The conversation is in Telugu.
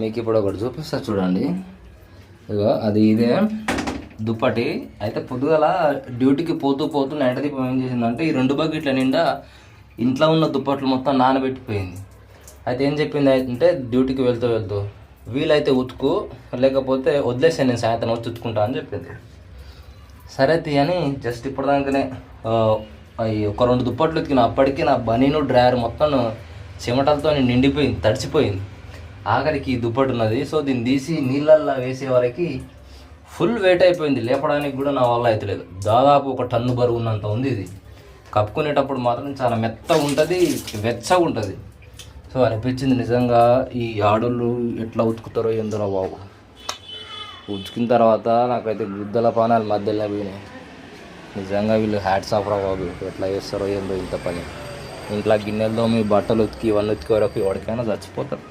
మీకు ఇప్పుడు ఒకటి చూపిస్తా చూడండి. ఇగో అది ఇదే. దుప్పటి. అయితే పొద్దుగల డ్యూటీకి పోతూ పోతూ నైట్ దీపం ఏం చేసిందంటే ఈ రెండు బకెట్ల నిండా ఇంట్లో ఉన్న దుప్పట్లు మొత్తం నానబెట్టిపోయింది. అయితే ఏం చెప్పింది అంటే డ్యూటీకి వెళ్తూ వెళ్తూ వీలైతే ఉతుకు లేకపోతే వదిలేసాను నేను సాయంత్రం వచ్చి ఉతుకుంటా అని చెప్పింది. సరే తీయని జస్ట్ ఇప్పటిదాకానే ఒక రెండు దుప్పట్లు ఉతికిన అప్పటికి నా బనీను డ్రైవర్ మొత్తం చెమటలతో నిండిపోయింది తడిచిపోయింది ఆఖరికి దుప్పటి ఉన్నది. సో దీన్ని తీసి నీళ్ళల్లో వేసే వరకు ఫుల్ వెయిట్ అయిపోయింది. లేపడానికి కూడా నా వల్ల అవుతలేదు దాదాపు ఒక టన్ను బరువు ఉన్నంత ఉంది ఇది. కప్పుకునేటప్పుడు మాత్రం చాలా మెత్తగా ఉంటుంది వెచ్చగా ఉంటుంది. సో అనిపించింది నిజంగా ఈ ఆడోళ్ళు ఎట్లా ఉతుకుతారో ఎందులో బాబు. ఉతికిన తర్వాత నాకైతే గుద్దల పానాలు మధ్యలో పోయినాయి. నిజంగా వీళ్ళు హ్యాట్స్ ఆఫ్ రా బాబు. ఎట్లా చేస్తారో ఏందో ఇంత పని. ఇంట్లో గిన్నెలతో మీ బట్టలు ఉతికి ఇవన్నీ ఉతికే వరకు ఎవరికైనా చచ్చిపోతారు.